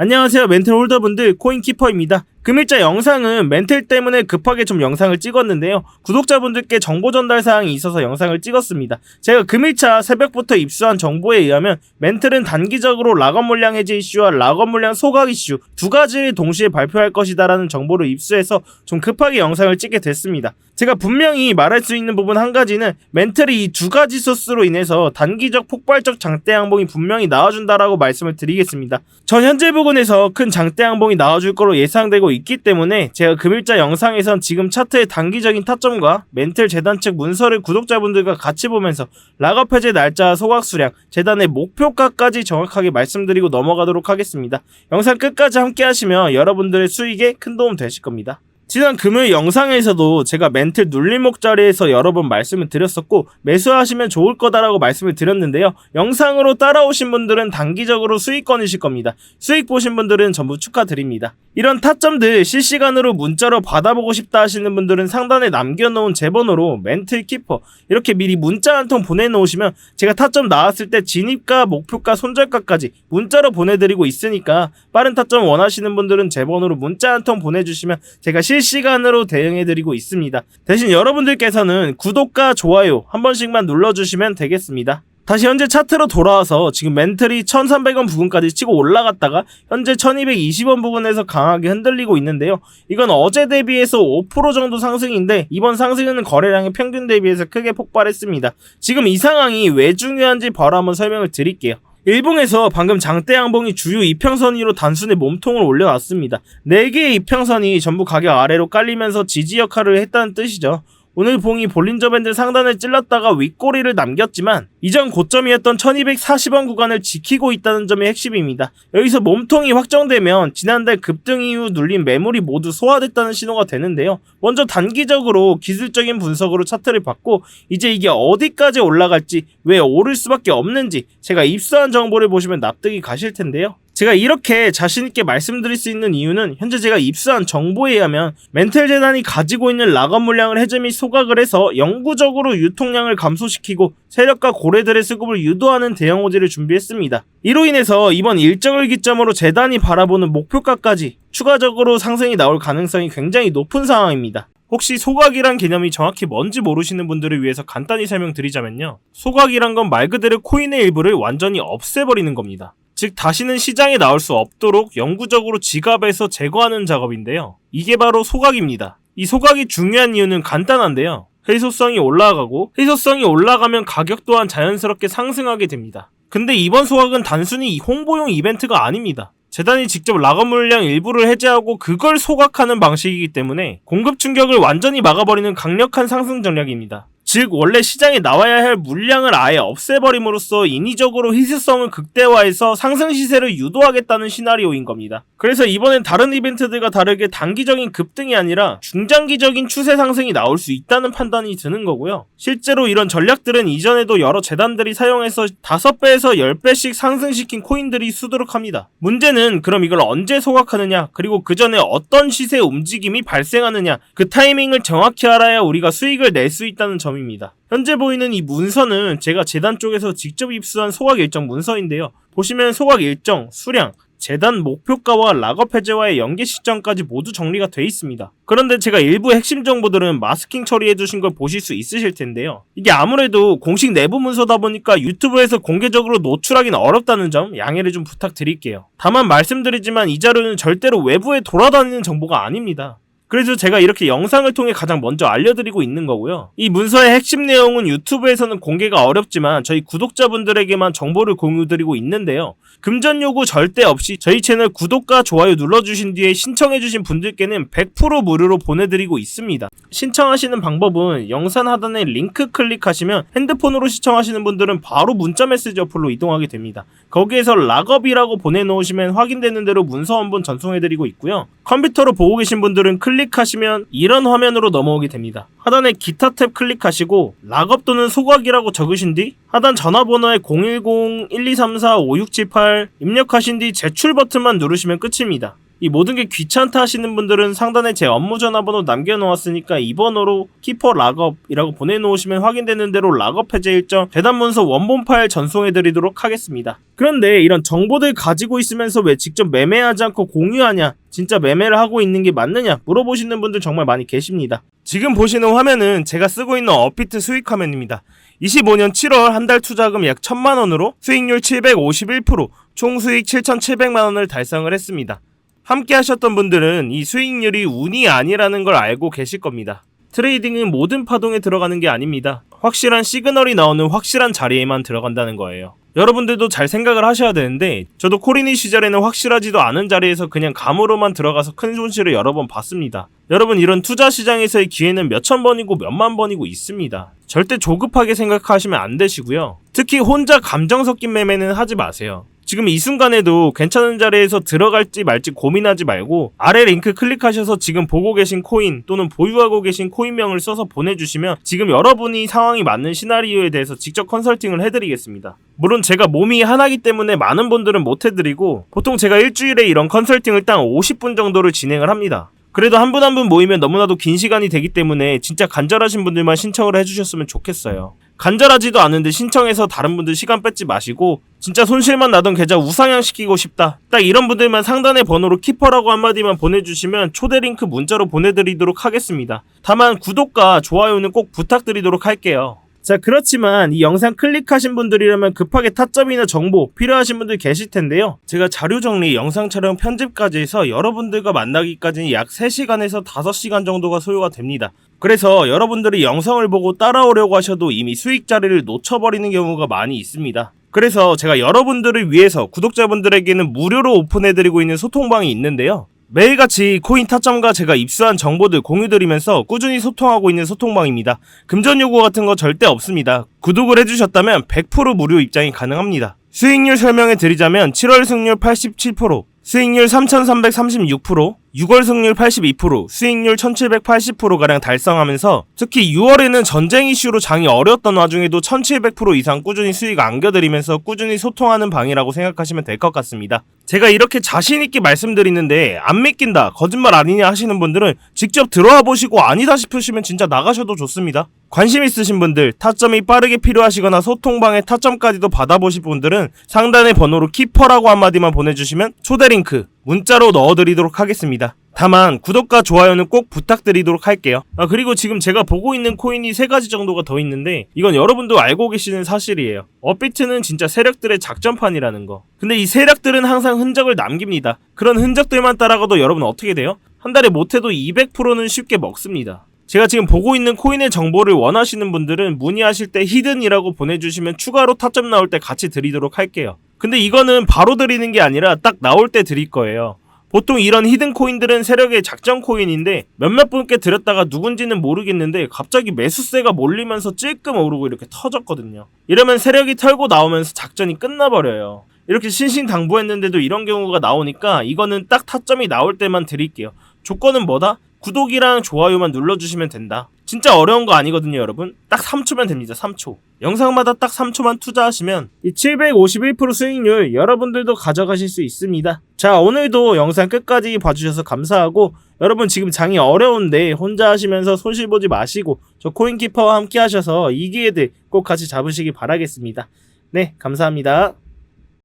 안녕하세요 멘틀 홀더분들 코인키퍼입니다. 금일자 영상은 멘틀 때문에 급하게 좀 영상을 찍었는데요. 구독자분들께 정보 전달 사항이 있어서 영상을 찍었습니다. 제가 금일차 새벽부터 입수한 정보에 의하면 멘틀은 단기적으로 락업 물량 해제 이슈와 락업 물량 소각 이슈 두 가지를 동시에 발표할 것이다라는 정보를 입수해서 좀 급하게 영상을 찍게 됐습니다. 제가 분명히 말할 수 있는 부분 한 가지는 멘틀이 이 두 가지 소스로 인해서 단기적 폭발적 장대 양봉이 분명히 나와준다라고 말씀을 드리겠습니다. 전 현재 부근에서 큰 장대 양봉이 나와줄 거로 예상되고 있기 때문에 제가 금일자 영상에선 지금 차트의 단기적인 타점과 멘틀 재단 측 문서를 구독자분들과 같이 보면서 락업 해제 날짜와 소각 수량, 재단의 목표가까지 정확하게 말씀드리고 넘어가도록 하겠습니다. 영상 끝까지 함께 하시면 여러분들의 수익에 큰 도움 되실 겁니다. 지난 금요일 영상에서도 제가 멘틀 눌림목 자리에서 여러 번 말씀을 드렸었고 매수하시면 좋을 거다라고 말씀을 드렸는데요. 영상으로 따라오신 분들은 단기적으로 수익권이실 겁니다. 수익 보신 분들은 전부 축하드립니다. 이런 타점들 실시간으로 문자로 받아보고 싶다 하시는 분들은 상단에 남겨놓은 제 번호로 멘틀 키퍼 이렇게 미리 문자 한 통 보내놓으시면 제가 타점 나왔을 때 진입가, 목표가, 손절가까지 문자로 보내드리고 있으니까 빠른 타점 원하시는 분들은 제 번호로 문자 한 통 보내주시면 제가 실 시간으로 대응해드리고 있습니다. 대신 여러분들께서는 구독과 좋아요 한 번씩만 눌러주시면 되겠습니다. 다시 현재 차트로 돌아와서 지금 멘틀이 1300원 부근까지 치고 올라갔다가 현재 1220원 부근에서 강하게 흔들리고 있는데요. 이건 어제 대비해서 5% 정도 상승인데 이번 상승은 거래량의 평균 대비해서 크게 폭발했습니다. 지금 이 상황이 왜 중요한지 바로 한번 설명을 드릴게요. 일봉에서 방금 장대 양봉이 주요 이평선 위로 단순히 몸통을 올려놨습니다. 4개의 이평선이 전부 가격 아래로 깔리면서 지지 역할을 했다는 뜻이죠. 오늘 봉이 볼린저 밴드 상단을 찔렀다가 윗꼬리를 남겼지만 이전 고점이었던 1240원 구간을 지키고 있다는 점이 핵심입니다. 여기서 몸통이 확정되면 지난달 급등 이후 눌린 매물이 모두 소화됐다는 신호가 되는데요. 먼저 단기적으로 기술적인 분석으로 차트를 봤고 이제 이게 어디까지 올라갈지 왜 오를 수밖에 없는지 제가 입수한 정보를 보시면 납득이 가실 텐데요. 제가 이렇게 자신있게 말씀드릴 수 있는 이유는 현재 제가 입수한 정보에 의하면 멘틀 재단이 가지고 있는 락업 물량을 해제 및 소각을 해서 영구적으로 유통량을 감소시키고 세력과 고래들의 수급을 유도하는 대형 호재를 준비했습니다. 이로 인해서 이번 일정을 기점으로 재단이 바라보는 목표가까지 추가적으로 상승이 나올 가능성이 굉장히 높은 상황입니다. 혹시 소각이란 개념이 정확히 뭔지 모르시는 분들을 위해서 간단히 설명드리자면요. 소각이란 건 말 그대로 코인의 일부를 완전히 없애버리는 겁니다. 즉 다시는 시장에 나올 수 없도록 영구적으로 지갑에서 제거하는 작업인데요. 이게 바로 소각입니다. 이 소각이 중요한 이유는 간단한데요. 해소성이 올라가고 해소성이 올라가면 가격 또한 자연스럽게 상승하게 됩니다. 근데 이번 소각은 단순히 홍보용 이벤트가 아닙니다. 재단이 직접 락업 물량 일부를 해제하고 그걸 소각하는 방식이기 때문에 공급 충격을 완전히 막아버리는 강력한 상승 전략입니다. 즉 원래 시장에 나와야 할 물량을 아예 없애버림으로써 인위적으로 희소성을 극대화해서 상승 시세를 유도하겠다는 시나리오인 겁니다. 그래서 이번엔 다른 이벤트들과 다르게 단기적인 급등이 아니라 중장기적인 추세 상승이 나올 수 있다는 판단이 드는 거고요. 실제로 이런 전략들은 이전에도 여러 재단들이 사용해서 5배에서 10배씩 상승시킨 코인들이 수두룩합니다. 문제는 그럼 이걸 언제 소각하느냐 그리고 그 전에 어떤 시세 움직임이 발생하느냐 그 타이밍을 정확히 알아야 우리가 수익을 낼 수 있다는 점 입니다. 현재 보이는 이 문서는 제가 재단 쪽에서 직접 입수한 소각 일정 문서인데요. 보시면 소각 일정, 수량, 재단 목표가와 락업 해제와의 연계 시점까지 모두 정리가 돼 있습니다. 그런데 제가 일부 핵심 정보들은 마스킹 처리해 두신 걸 보실 수 있으실 텐데요. 이게 아무래도 공식 내부 문서다 보니까 유튜브에서 공개적으로 노출하기는 어렵다는 점 양해를 좀 부탁드릴게요. 다만 말씀드리지만 이 자료는 절대로 외부에 돌아다니는 정보가 아닙니다. 그래서 제가 이렇게 영상을 통해 가장 먼저 알려드리고 있는 거고요. 이 문서의 핵심 내용은 유튜브에서는 공개가 어렵지만 저희 구독자분들에게만 정보를 공유드리고 있는데요. 금전 요구 절대 없이 저희 채널 구독과 좋아요 눌러주신 뒤에 신청해주신 분들께는 100% 무료로 보내드리고 있습니다. 신청하시는 방법은 영상 하단에 링크 클릭하시면 핸드폰으로 시청하시는 분들은 바로 문자 메시지 어플로 이동하게 됩니다. 거기에서 락업이라고 보내놓으시면 확인되는 대로 문서 한번 전송해드리고 있고요. 컴퓨터로 보고 계신 분들은 클릭 하시면 이런 화면으로 넘어오게 됩니다. 하단에 기타 탭 클릭하시고 락업 또는 소각이라고 적으신 뒤 하단 전화번호에 010-1234-5678 입력하신 뒤 제출 버튼만 누르시면 끝입니다. 이 모든 게 귀찮다 하시는 분들은 상단에 제 업무 전화번호 남겨놓았으니까 이 번호로 키퍼 락업이라고 보내놓으시면 확인되는 대로 락업 해제 일정 대단 문서 원본 파일 전송해드리도록 하겠습니다. 그런데 이런 정보들 가지고 있으면서 왜 직접 매매하지 않고 공유하냐? 진짜 매매를 하고 있는 게 맞느냐? 물어보시는 분들 정말 많이 계십니다. 지금 보시는 화면은 제가 쓰고 있는 업비트 수익 화면입니다. 25년 7월 한 달 투자금 약 1000만 원으로 수익률 751%, 총 수익 7,700만 원을 달성을 했습니다. 함께 하셨던 분들은 이 수익률이 운이 아니라는 걸 알고 계실 겁니다. 트레이딩은 모든 파동에 들어가는 게 아닙니다. 확실한 시그널이 나오는 확실한 자리에만 들어간다는 거예요. 여러분들도 잘 생각을 하셔야 되는데 저도 코리니 시절에는 확실하지도 않은 자리에서 그냥 감으로만 들어가서 큰 손실을 여러 번 봤습니다. 여러분 이런 투자 시장에서의 기회는 몇천 번이고 몇만 번이고 있습니다. 절대 조급하게 생각하시면 안 되시고요. 특히 혼자 감정 섞인 매매는 하지 마세요. 지금 이 순간에도 괜찮은 자리에서 들어갈지 말지 고민하지 말고 아래 링크 클릭하셔서 지금 보고 계신 코인 또는 보유하고 계신 코인명을 써서 보내주시면 지금 여러분이 상황이 맞는 시나리오에 대해서 직접 컨설팅을 해드리겠습니다. 물론 제가 몸이 하나기 때문에 많은 분들은 못 해드리고 보통 제가 일주일에 이런 컨설팅을 딱 50분 정도를 진행을 합니다. 그래도 한 분 한 분 모이면 너무나도 긴 시간이 되기 때문에 진짜 간절하신 분들만 신청을 해주셨으면 좋겠어요. 간절하지도 않은데 신청해서 다른 분들 시간 뺏지 마시고 진짜 손실만 나던 계좌 우상향시키고 싶다. 딱 이런 분들만 상단의 번호로 키퍼라고 한마디만 보내주시면 초대 링크 문자로 보내드리도록 하겠습니다. 다만 구독과 좋아요는 꼭 부탁드리도록 할게요. 자, 그렇지만 이 영상 클릭하신 분들이라면 급하게 타점이나 정보 필요하신 분들 계실 텐데요. 제가 자료 정리, 영상 촬영, 편집까지 해서 여러분들과 만나기까지는 약 3시간에서 5시간 정도가 소요가 됩니다. 그래서 여러분들이 영상을 보고 따라오려고 하셔도 이미 수익 자리를 놓쳐버리는 경우가 많이 있습니다. 그래서 제가 여러분들을 위해서 구독자분들에게는 무료로 오픈해드리고 있는 소통방이 있는데요. 매일같이 코인 타점과 제가 입수한 정보들 공유드리면서 꾸준히 소통하고 있는 소통방입니다. 금전 요구 같은 거 절대 없습니다. 구독을 해주셨다면 100% 무료 입장이 가능합니다. 수익률 설명해 드리자면 7월 승률 87%, 수익률 3336%, 6월 승률 82%, 수익률 1780%가량 달성하면서 특히 6월에는 전쟁 이슈로 장이 어려웠던 와중에도 1700% 이상 꾸준히 수익 안겨드리면서 꾸준히 소통하는 방이라고 생각하시면 될 것 같습니다. 제가 이렇게 자신있게 말씀드리는데 안 믿긴다, 거짓말 아니냐 하시는 분들은 직접 들어와 보시고 아니다 싶으시면 진짜 나가셔도 좋습니다. 관심 있으신 분들, 타점이 빠르게 필요하시거나 소통방의 타점까지도 받아보실 분들은 상단의 번호로 키퍼라고 한마디만 보내주시면 초대 링크 문자로 넣어드리도록 하겠습니다. 다만 구독과 좋아요는 꼭 부탁드리도록 할게요. 아, 그리고 지금 제가 보고 있는 코인이 세 가지 정도가 더 있는데 이건 여러분도 알고 계시는 사실이에요. 업비트는 진짜 세력들의 작전판이라는 거. 근데 이 세력들은 항상 흔적을 남깁니다. 그런 흔적들만 따라가도 여러분 어떻게 돼요? 한 달에 못해도 200%는 쉽게 먹습니다. 제가 지금 보고 있는 코인의 정보를 원하시는 분들은 문의하실 때 히든이라고 보내주시면 추가로 타점 나올 때 같이 드리도록 할게요. 근데 이거는 바로 드리는 게 아니라 딱 나올 때 드릴 거예요. 보통 이런 히든 코인들은 세력의 작전 코인인데 몇몇 분께 드렸다가 누군지는 모르겠는데 갑자기 매수세가 몰리면서 찔끔 오르고 이렇게 터졌거든요. 이러면 세력이 털고 나오면서 작전이 끝나버려요. 이렇게 신신당부했는데도 이런 경우가 나오니까 이거는 딱 타점이 나올 때만 드릴게요. 조건은 뭐다? 구독이랑 좋아요만 눌러주시면 된다. 진짜 어려운 거 아니거든요, 여러분. 딱 3초면 됩니다, 3초. 영상마다 딱 3초만 투자하시면 이 751% 수익률 여러분들도 가져가실 수 있습니다. 자, 오늘도 영상 끝까지 봐주셔서 감사하고 여러분 지금 장이 어려운데 혼자 하시면서 손실 보지 마시고 저 코인키퍼와 함께 하셔서 이 기회들 꼭 같이 잡으시기 바라겠습니다. 네, 감사합니다.